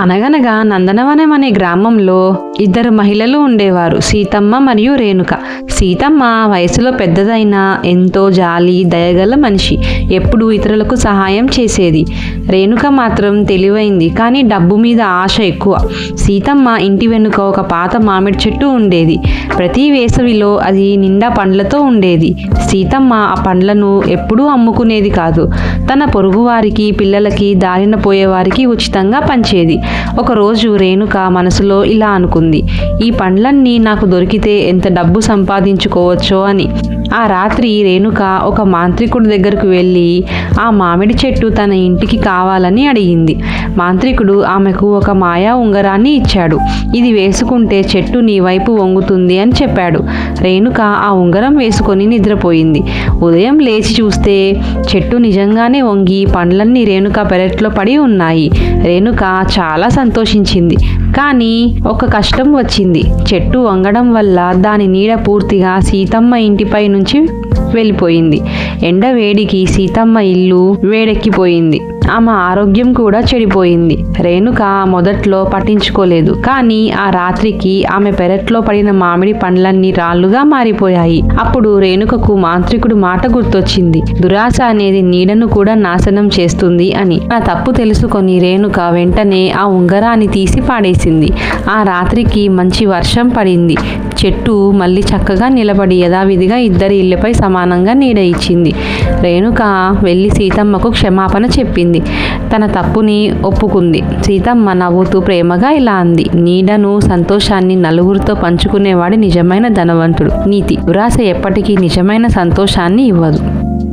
అనగనగా నందనవనం అనే గ్రామంలో ఇద్దరు మహిళలు ఉండేవారు సీతమ్మ మరియు రేణుక. సీతమ్మ వయసులో పెద్దదైన ఎంతో జాలి దయగల మనిషి. ఎప్పుడూ ఇతరులకు సహాయం చేసేది. రేణుక మాత్రం తెలివైంది కానీ డబ్బు మీద ఆశ ఎక్కువ. సీతమ్మ ఇంటి వెనుక ఒక పాత మామిడి చెట్టు ఉండేది. ప్రతి వేసవిలో అది నిండా పండ్లతో ఉండేది. సీతమ్మ ఆ పండ్లను ఎప్పుడూ అమ్ముకునేది కాదు. తన పొరుగువారికి పిల్లలకి దారిన పోయేవారికి ఉచితంగా పంచేది. ఒకరోజు రేణుక మనసులో ఇలా అనుకుంది ఈ పండ్లన్నీ నాకు దొరికితే ఎంత డబ్బు సంపాదించుకోవచ్చో అని. ఆ రాత్రి రేణుక ఒక మాంత్రికుడి దగ్గరకు వెళ్ళి ఆ మామిడి చెట్టు తన ఇంటికి కావాలని అడిగింది. మాంత్రికుడు ఆమెకు ఒక మాయా ఉంగరాన్ని ఇచ్చాడు. ఇది వేసుకుంటే చెట్టు నీ వైపు వంగుతుంది అని చెప్పాడు. రేణుక ఆ ఉంగరం వేసుకొని నిద్రపోయింది. ఉదయం లేచి చూస్తే చెట్టు నిజంగానే వంగి పండ్లన్నీ రేణుక పెరట్లో పడి ఉన్నాయి. రేణుక చాలా సంతోషించింది. కానీ ఒక కష్టం వచ్చింది. చెట్టు వంగడం వల్ల దాని నీడ పూర్తిగా సీతమ్మ ఇంటిపై నుంచి వెళ్ళిపోయింది. ఎండ వేడికి సీతమ్మ ఇల్లు వేడెక్కిపోయింది. ఆమె ఆరోగ్యం కూడా చెడిపోయింది. రేణుక మొదట్లో పట్టించుకోలేదు. కానీ ఆ రాత్రికి ఆమె పెరట్లో పడిన మామిడి పండ్లన్నీ రాళ్ళుగా మారిపోయాయి. అప్పుడు రేణుకకు మాంత్రికుడు మాట గుర్తొచ్చింది. దురాశ అనేది నీడను కూడా నాశనం చేస్తుంది అని. ఆ తప్పు తెలుసుకొని రేణుక వెంటనే ఆ ఉంగరాన్ని తీసి పాడేసింది. ఆ రాత్రికి మంచి వర్షం పడింది. చెట్టు మళ్ళీ చక్కగా నిలబడి యథావిధిగా ఇద్దరి ఇళ్ళపై సమానంగా నీడ ఇచ్చింది. రేణుక వెళ్ళి సీతమ్మకు క్షమాపణ చెప్పింది. తన తప్పుని ఒప్పుకుంది. సీతమ్మ నవ్వుతూ ప్రేమగా ఇలా అంది. నీడను సంతోషాన్ని నలుగురితో పంచుకునేవాడు నిజమైన ధనవంతుడు. నీతి. దురాశ ఎప్పటికీ నిజమైన సంతోషాన్ని ఇవ్వదు.